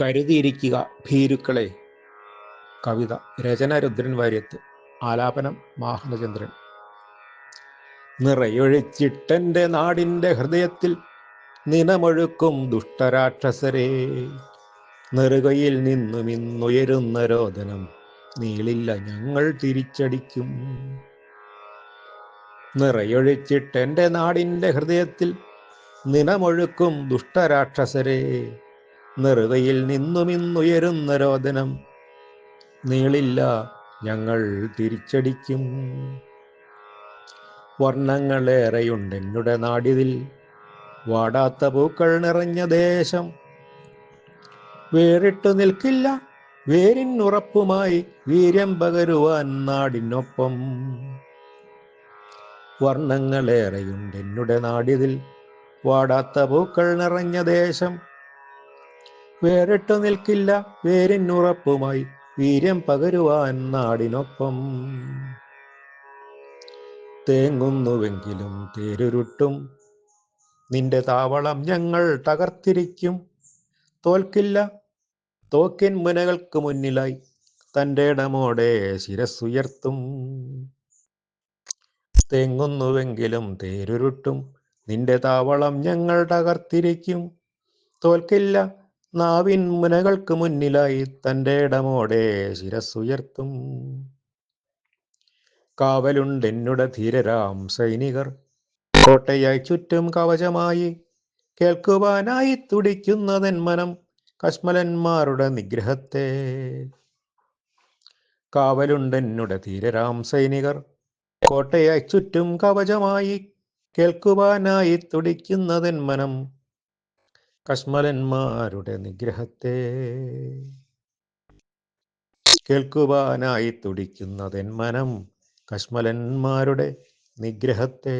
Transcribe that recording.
കരുതിയിരിക്കുക ഭീരുക്കളെ. കവിത. രചന രുദ്രൻ വാര്യത്ത്. ആലാപനം. മാഹനചന്ദ്രൻ നിറയൊഴിച്ചിട്ടെന്റെ നാടിന്റെ ഹൃദയത്തിൽ നിനമൊഴുക്കും ദുഷ്ടരാക്ഷസരെ. നെറുകയിൽ നിന്നും ഇന്നുയരുന്ന രോദനം നീളില്ല ഞങ്ങൾ തിരിച്ചടിക്കും. നിറയൊഴിച്ചിട്ടെന്റെ നാടിന്റെ ഹൃദയത്തിൽ നിനമൊഴുക്കും ദുഷ്ടരാക്ഷസരെ. നെറുകയിൽ നിന്നും ഇന്നുയരുന്ന രോദനം. നീളില്ല ഞങ്ങൾ തിരിച്ചടിക്കും. വർണങ്ങളേറെയുണ്ടെന്നുടെ നാടിതിൽ? വാടാത്ത പൂക്കൾ നിറഞ്ഞ ദേശം. വേറിട്ടു നിൽക്കില്ല വേരിനുറപ്പുമായി വീര്യം പകരുവാൻ നാടിനൊപ്പം. വർണങ്ങളേറെയുണ്ടെന്നുടെ നാടിതിൽ? വാടാത്ത പൂക്കൾ നിറഞ്ഞ ദേശം. വേറിട്ടു നിൽക്കില്ല വേരിനുറപ്പുമായി വീര്യം പകരുവാൻ നാടിനൊപ്പം. തേങ്ങുന്നുവെങ്കിലും തേരുരുട്ടും നിന്റെ താവളം ഞങ്ങൾ തകർത്തിരിക്കും. തോൽക്കില്ല തോക്കിൻ മുനകൾക്ക് മുന്നിലായി തന്റെ ഇടമോടെ ശിരസ്സുയർത്തും. തേങ്ങുന്നുവെങ്കിലും തേരുരുട്ടും നിന്റെ താവളം ഞങ്ങൾ തകർത്തിരിക്കും. തോൽക്കില്ല നാവിൻ മുനകൾക്ക് മുന്നിലായി തന്റെ ഇടമോടെ ശിരസ്സുയർത്തും. കാവലുണ്ടെന്നുടെ ധീരരാം സൈനികർ കോട്ടയായി ചുറ്റും കവചമായി കേൾക്കുവാനായി തുടിക്കുന്നതൻ മനം കശ്മലന്മാരുടെ നിഗ്രഹത്തെ. കാവലുണ്ടെന്നുടെ ധീരരാം സൈനികർ കോട്ടയായി ചുറ്റും കവചമായി കേൾക്കുവാനായി തുടിക്കുന്നതൻ മനം കശ്മലന്മാരുടെ നിഗ്രഹത്തെ കേൾക്കുവാനായി തുടിക്കുന്നതെൻ മനം കശ്മലന്മാരുടെ നിഗ്രഹത്തെ?